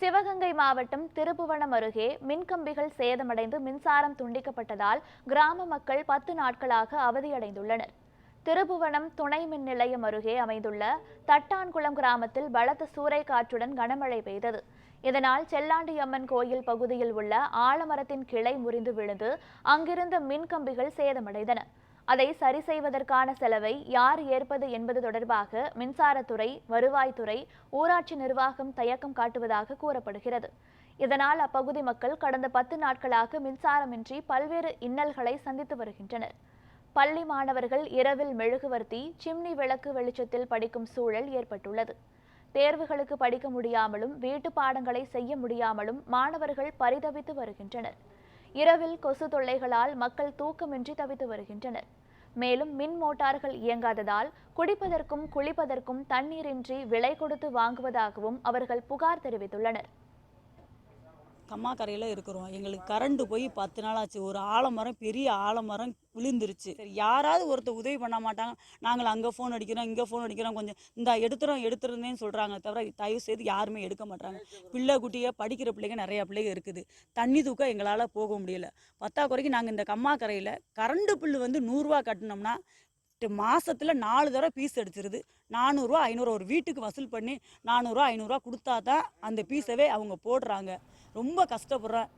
சிவகங்கை மாவட்டம் திருப்புவனம் அருகே மின்கம்பிகள் சேதமடைந்து மின்சாரம் துண்டிக்கப்பட்டதால் கிராம மக்கள் பத்து நாட்களாக அவதியடைந்துள்ளனர். திருப்புவனம் துணை மின் நிலையம் அருகே அமைந்துள்ள தட்டான்குளம் கிராமத்தில் பலத்த சூறைக்காற்றுடன் கனமழை பெய்தது. இதனால் செல்லாண்டியம்மன் கோயில் பகுதியில் உள்ள ஆலமரத்தின் கிளை முறிந்து விழுந்து அங்கிருந்த மின்கம்பிகள் சேதமடைந்தன. அதை சரி செய்வதற்கான செலவை யார் ஏற்பது என்பது தொடர்பாக மின்சாரத்துறை வருவாய்த்துறை ஊராட்சி நிர்வாகம் தயக்கம் காட்டுவதாக கூறப்படுகிறது. இதனால் அப்பகுதி மக்கள் கடந்த பத்து நாட்களாக மின்சாரமின்றி பல்வேறு இன்னல்களை சந்தித்து வருகின்றனர். பள்ளி மாணவர்கள் இரவில் மெழுகுவர்த்தி சிம்னி விளக்கு வெளிச்சத்தில் படிக்கும் சூழல் ஏற்பட்டுள்ளது. தேர்வுகளுக்கு படிக்க முடியாமலும் வீட்டு பாடங்களை செய்ய முடியாமலும் மாணவர்கள் பரிதவித்து வருகின்றனர். இரவில் கொசு தொல்லைகளால் மக்கள் தூக்கமின்றி தவித்து வருகின்றனர். மேலும் மின் மோட்டார்கள் இயங்காததால் குடிப்பதற்கும் குளிப்பதற்கும் தண்ணீரின்றி விலை கொடுத்து வாங்குவதாகவும் அவர்கள் புகார் தெரிவித்துள்ளனர். கம்மாக்கரையில் இருக்கிறோம். எங்களுக்கு கரண்ட்டு போய் பத்து நாள் ஆச்சு ஒரு ஆலமரம் பெரிய ஆலமரம் விழுந்துருச்சு. சரி யாராவது ஒருத்தர் உதவி பண்ண மாட்டாங்க. நாங்கள் அங்கே ஃபோன் அடிக்கிறோம் இங்கே ஃபோன் அடிக்கிறோம். கொஞ்சம் இந்த எடுத்துறோம் எடுத்துருந்தேன்னு சொல்கிறாங்க தவிர தயவு செய்து யாருமே எடுக்க மாட்டாங்க. பிள்ளை குட்டியை படிக்கிற பிள்ளைங்க நிறையா பிள்ளைங்க இருக்குது. தண்ணி தூக்க எங்களால் போக முடியல. பத்தாக்குறைக்கு நாங்கள் இந்த கம்மாக்கரையில் கரண்டு பில்லு வந்து நூறுரூவா கட்டினோம்னா மாதத்தில் நாலு தடவை பீஸ் அடிச்சிருது நானூறுரூவா ஐநூறுரூவா ஒரு வீட்டுக்கு வசூல் பண்ணி நானூறுரூவா ஐநூறுரூவா கொடுத்தா தான் அந்த பீஸவே அவங்க போடுறாங்க. ரொம்ப கஷ்டப்படுறேன்.